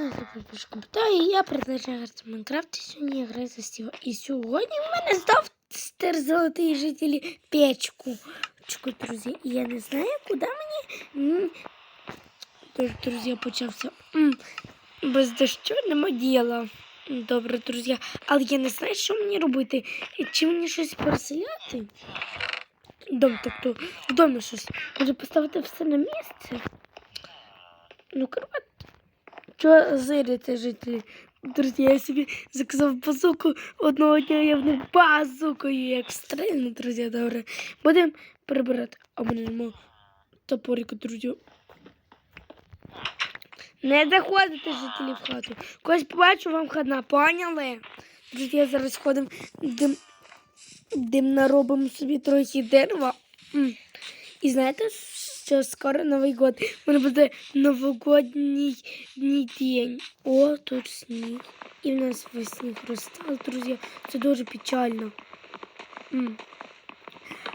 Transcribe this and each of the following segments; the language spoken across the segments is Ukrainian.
На запишку. Та і я призначаю грати в Майнкрафт, і сьогодні я граю за Стіва. І сьогодні в мене став стер золотий жителі печку. Чку, друзі, і я не знаю, куди мені. Тож, друзі, почався. Без дощу нема діла. Добре, друзі. Але я не знаю, що мені робити. Чи мені щось переселяти? Дом, так то в домі щось. Може поставити все на місце? Ну, коротше. Що зирите, жителі? Друзі, я собі заказав базуку. Одного дня я них базукою, як стрельну, друзі, добре. Будемо прибирати. А мене нема топорика, друзі. Не заходите, жителі, в хату. Когось побачу вам хана, поняли? Друзі, зараз ходимо, дим, дим наробимо собі трохи дерева. І знаєте, що скоро Новий год. У мене буде новогодній день. О, тут сніг. І в нас весь сніг розстав, друзі. Це дуже печально. М.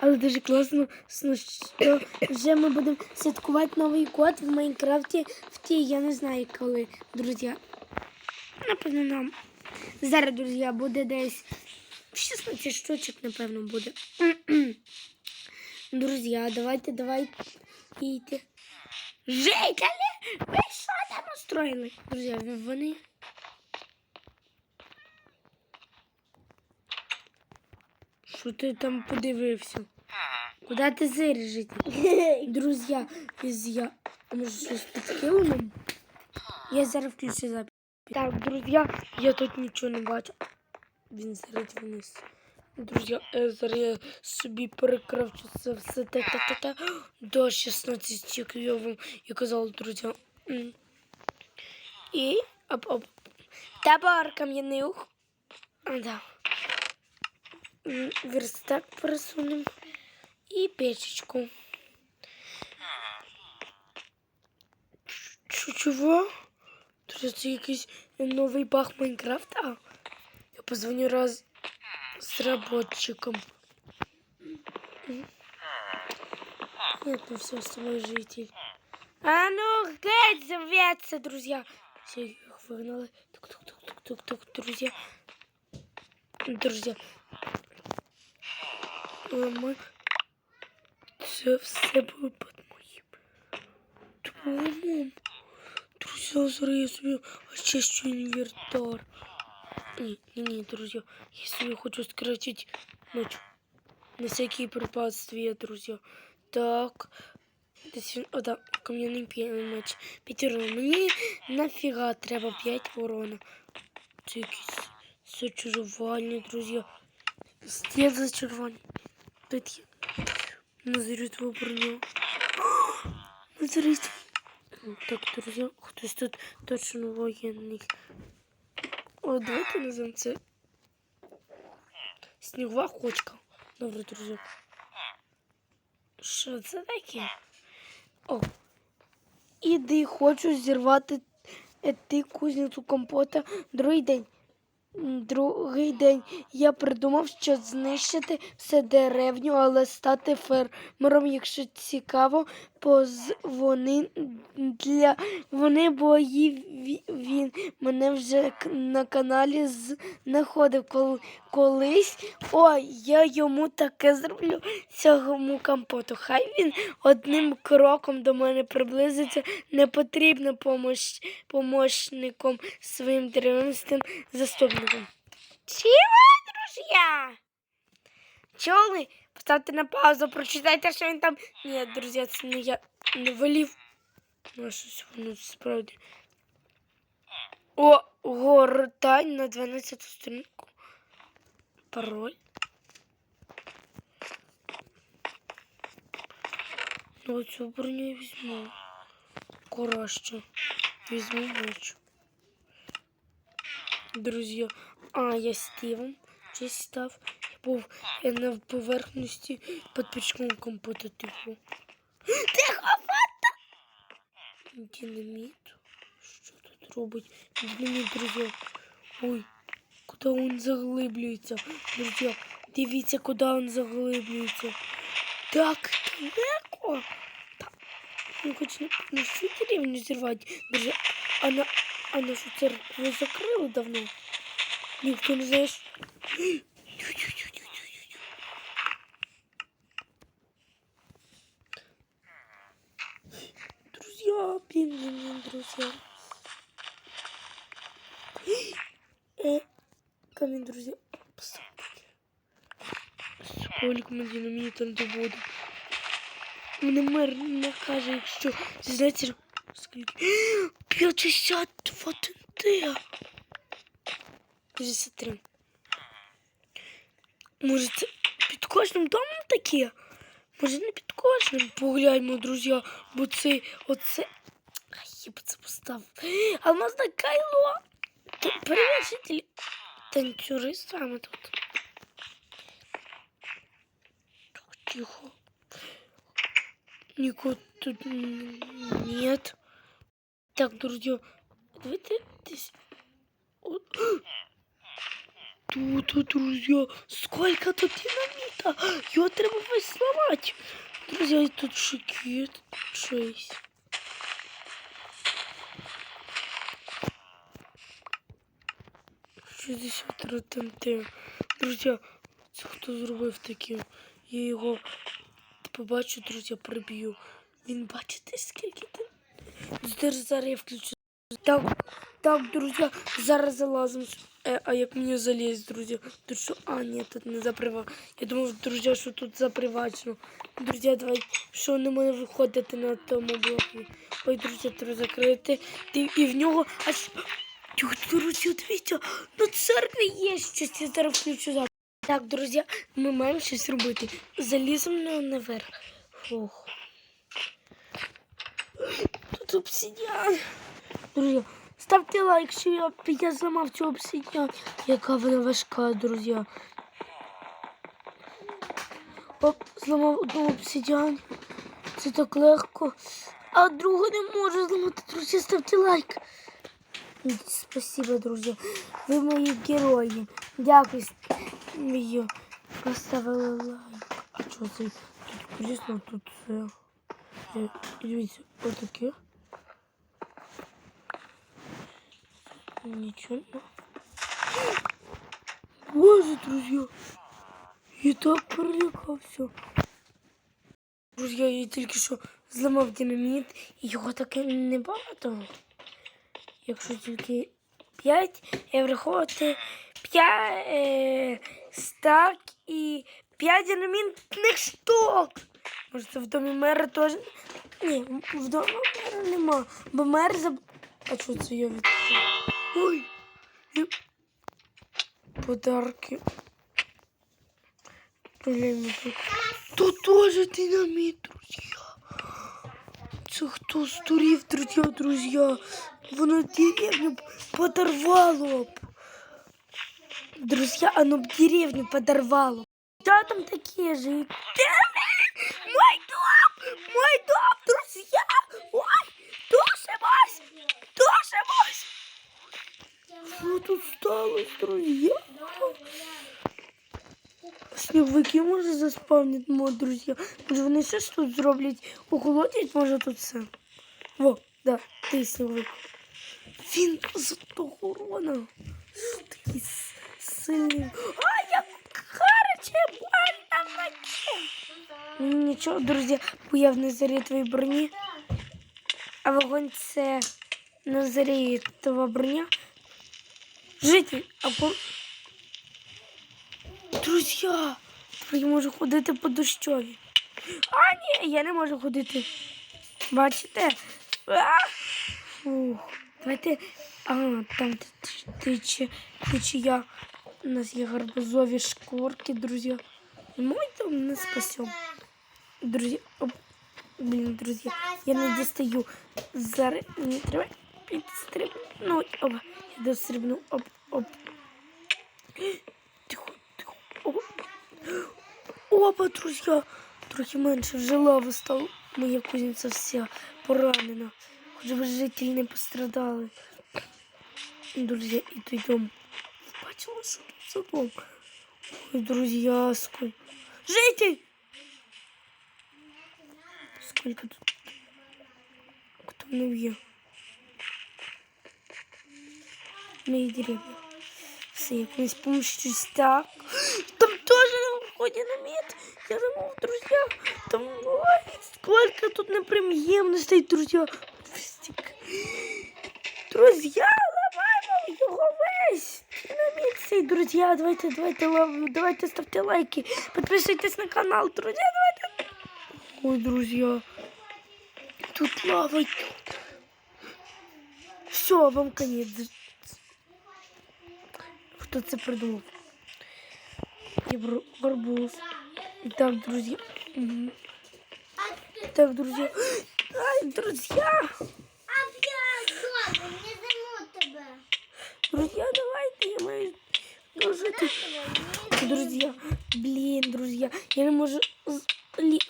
Але дуже класно, що вже ми будемо святкувати Новий год в Майнкрафті в ті, я не знаю коли, друзі. Напевно, нам. Зараз, друзі, буде десь 16 штучок, напевно, буде. Друзі, давайте, давайте. Йдіть. Жителі, ви що там устроїли? Друзі, вони. Що ти там подивився? Куди ти зириш, житель? Друзі, я... А може щось підкинуло? Я зараз включу запис. Так, друзі, я тут нічого не бачу. Він зрить вниз. Друзі, е, зараз я собі перекравчу це все та-та-та-та до 16, як я вам і. І оп-оп. Табор кам'яний ух. Да. Верстак пересунемо. І печечку. Ч- Чого? Друзі, це якийсь новий баг Майнкрафта. Я позвоню раз с рабочиком. Нет, ну все, свой житель. А ну, геть заветься, друзья. Все, их выгнали. Тук-тук-тук-тук-тук, друзья. Друзья. Ми... Це все було під моїм домом. Друзья, зараз я собі очищу інвертар. Не, не, не, друзья, если я хочу скоротить ночь на всякие препятствия, друзья. Так, о, да, кам'яний п'я- меч. П'ятеро. Мені нафіга треба 5 ворона. Це якісь зачарування, друзі. Стіл. Тут є. Назарит броню. Назарит. Так, друзі, хтось тут точно воєнний. О, давайте назовемо це снігова хочка. Добре, друзі. Що це таке? О. Іди, хочу зірвати е, ти кузницю компота. Другий день. Другий день я придумав, що знищити все деревню, але стати фермером, якщо цікаво, позвони для вони бої ві- він мене вже на каналі знаходив кол- колись. Ой, я йому таке зроблю цьому компоту. Хай він одним кроком до мене приблизиться. Не потрібно помощ, помощником своїм деревним заступником. Чого, друзі? Чули? Поставте на паузу, прочитайте, що він там. Ні, друзі, це не я не волів. Ну, щось воно справді. О, гортань на 12 сторінку. Пароль. Ну, цю броню я візьму. Краще. Візьму бачу. Друзі, а я Стівом чи став. Я був на поверхності під пічком компота тихо. Тихо, фата! Динаміт. Що тут робить? Динаміт, друзі. Ой, куди він заглиблюється? Друзі, дивіться, куди він заглиблюється. Так далеко. Так, хоче на всю деревню зірвати. Друзі, а на А нашу церкву закрили давно. Ніхто не знає. що- Друзья, блин, блин, блин, друзья. Э, камень, друзья. Посмотрите. Сколько ми динаміта не буде. Мене мер накаже, якщо це знаєте, скільки? 52 ТНТ. 53. Може, це під кожним домом таке? Може, не під кожним? Погляньмо, друзі, бо це оце. Ай, я б це поставив. Алмазне кайло. Ти Привіт, жителі. Танцюристами тут. Так, тихо. Никого тут нет. Так, друзья, давайте Тут, друзья, сколько тут динамита! Его треба весь сломать. Друзья, и тут шикет. Шесть. Шістдесят ТНТ. Друзі, це хто зробив таке? Я його побачу, друзі, приб'ю. Він бачите, скільки там? Зараз, я включу. Так, так, друзі, зараз залазимо. Е, а як мені залізти, друзі? Тут що? А, ні, тут не заприват. Я думав, друзі, що тут запривачено. Друзі, давай, що не може виходити на тому блоку. Ой, друзі, треба закрити. Ти, і в нього аж... Друзі, дивіться, на церкві є щось. Я зараз включу запис. Так, друзі, ми маємо щось робити. Заліземо наверх. Фух. Тут обсидіан. Друзі, ставте лайк, що я, я зламав цю обсидіан. Яка вона важка, друзі. Оп, зламав одну обсидіан. Це так легко. А другу не можу зламати. Друзі, ставте лайк. Спасибо, друзі. Ви мої герої. Дякую. Поставили лайк. А що це? Тут крісло, тут це. Е, Дивіться, отаке. Нічого. Боже, друзі. Я так перелякався. Друзі, я тільки що зламав динаміт, його таке небагато. Якщо тільки 5, я враховувати 5 е, стак і 5 динамітних штук. Може, це в домі мера теж. Ні, в домі мера нема. Бо мер заб... А що це я від... Ой! Подарки. Блін, тут. Тут теж динаміт, друзі. Це хто стурів, друзі, друзі. Воно деревню подорвало б. Друзья, оно б деревню подорвало. Да, там такие же. Мой дом! Мой дом, друзья! Ой, тушимось! Тушимось! Что тут сталося, друзья? Сніговики може заспавнити, мої друзі. Може вони щось тут зроблять, охолодять, може тут все. Во, да, ти сніговик. Він з того урона. Такий сильний. А, больно мені. Нічого, друзі, я в незарітовій броні. А вогонь це незарітова броня. Житель, а по... Друзі, я можу ходити по дощові. А, ні, я не можу ходити. Бачите? Фух. Давайте. А, там тиче, течія. У нас є гарбузові шкурки, друзі. Мой дом не спасем. Друзі, оп. Блін, друзі, я не дістаю. Зараз підстрибнути. Оп, я дострибну. Оп, оп. Тихо, тихо. Оп. Опа, друзі. Трохи менше вже лава стало. Моя кузниця вся поранена. Хоч би жителі не пострадали. Друзі, і той дом. Бачила, що тут за дом. Ой, друзьяской. Житель! Сколько тут? Хто не б'є? моей деревне. Все, я не помощусь так. Там тоже на входе намет. Я думал, друзья, там ой, сколько тут неприємностей, друзья. Стик. Друзья, ламаємо його весь. Динаміт цей, друзі, давайте, давайте, лав- давайте ставте лайки, підписуйтесь на канал, друзі, давайте. Ой, друзья, тут лава. Все, вам конец. Хто це придумав? Я беру гарбуз. Так, друзья. Мгм. Так, друзья. Ай, друзья. Опять добре, не заму тебе. Друзья, давайте, я маю дружити. Друзья, блин, друзья, я не ніколи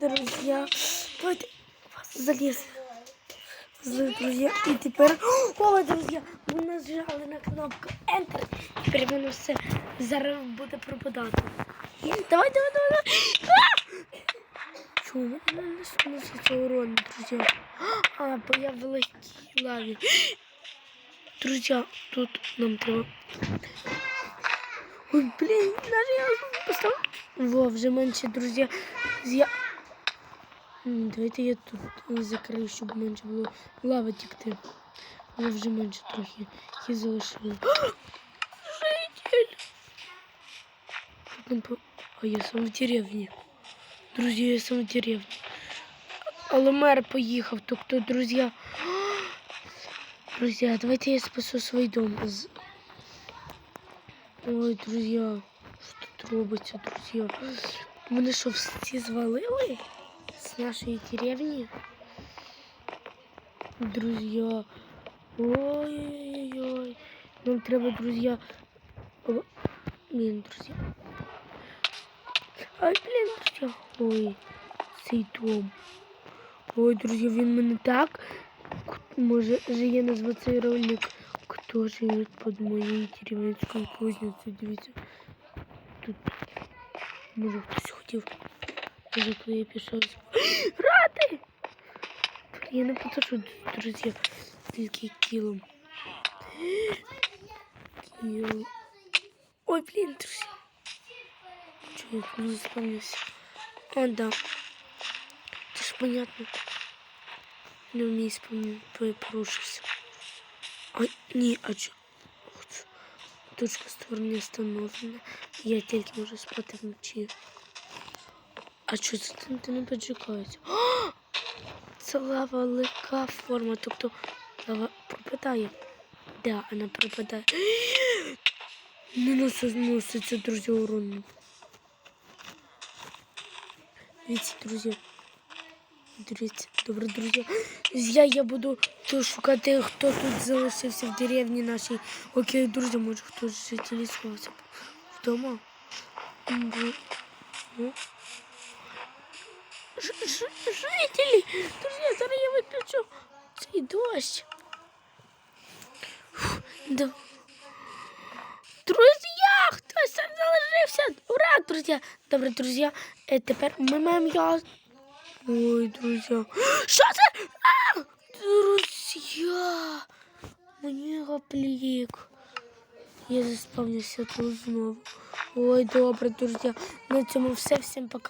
Друзья, давайте залез. Друзья. І тепер, о, друзья, ми нажали на кнопку Enter. Тепер воно все зараз буде пропадати. Давай, давай, давай, давай. Чому мене не сноситься урон, друзья? А, бо в лаві. Друзья, тут нам треба. Ой, блін, навіть я поставив. Во, вже менше, друзі. Я... Давайте я тут закрию, щоб менше було лава тікти. Але вже менше трохи. Я залишив. Житель! А я сам в деревні. Друзі, я сам в деревні. Але мер поїхав, тобто, друзі. Друзья, давайте я спасу свой дом. З- Ой, друзья, що тут робиться, друзья? Мене що, всі звалили з нашої деревні? Друзья. Ой-ой-ой. Нам треба, друзья. О, Блін, друзья. Ай, блін, друзья. Ой, цей дом. Ой, друзі, він мене так. Може, же я назву цей ролик Хто живе під моєю деревенською кузницею? Дивіться. Тут може хтось хотів. Може, коли я пішов. Ради! Я не покажу, друзі, скільки кілом. Кіл. Ой, блін, друзі. Чого я не заспавнився? А, да. Це ж понятно. Не вмію спомнити, порушився. А, ні, а? Ох. Точка створення встановлена. Я тільки можу спати вночі. А що це ти не піджикається? О! Це лава легка форма, тобто лава пропадає. Да, вона пропадає. Не носить, друзі, уронно. Дивіться, друзі. Дивіться, добре, друзі. Я, я буду шукати, хто тут залишився в деревні нашій. Окей, друзі, може хтось з жителів сховався вдома. Ж- ж- Жителі! Друзі, зараз я виключу цей дощ. Да. Друзі, хтось там залишився. Ура, друзі! Добре, друзі, е, тепер ми маємо я. Ой, друзья. Що це? А! Друзья! Мені гаплік. Я заспавнився тут знову. Ой, добре, друзі. На цьому все. Всім пока.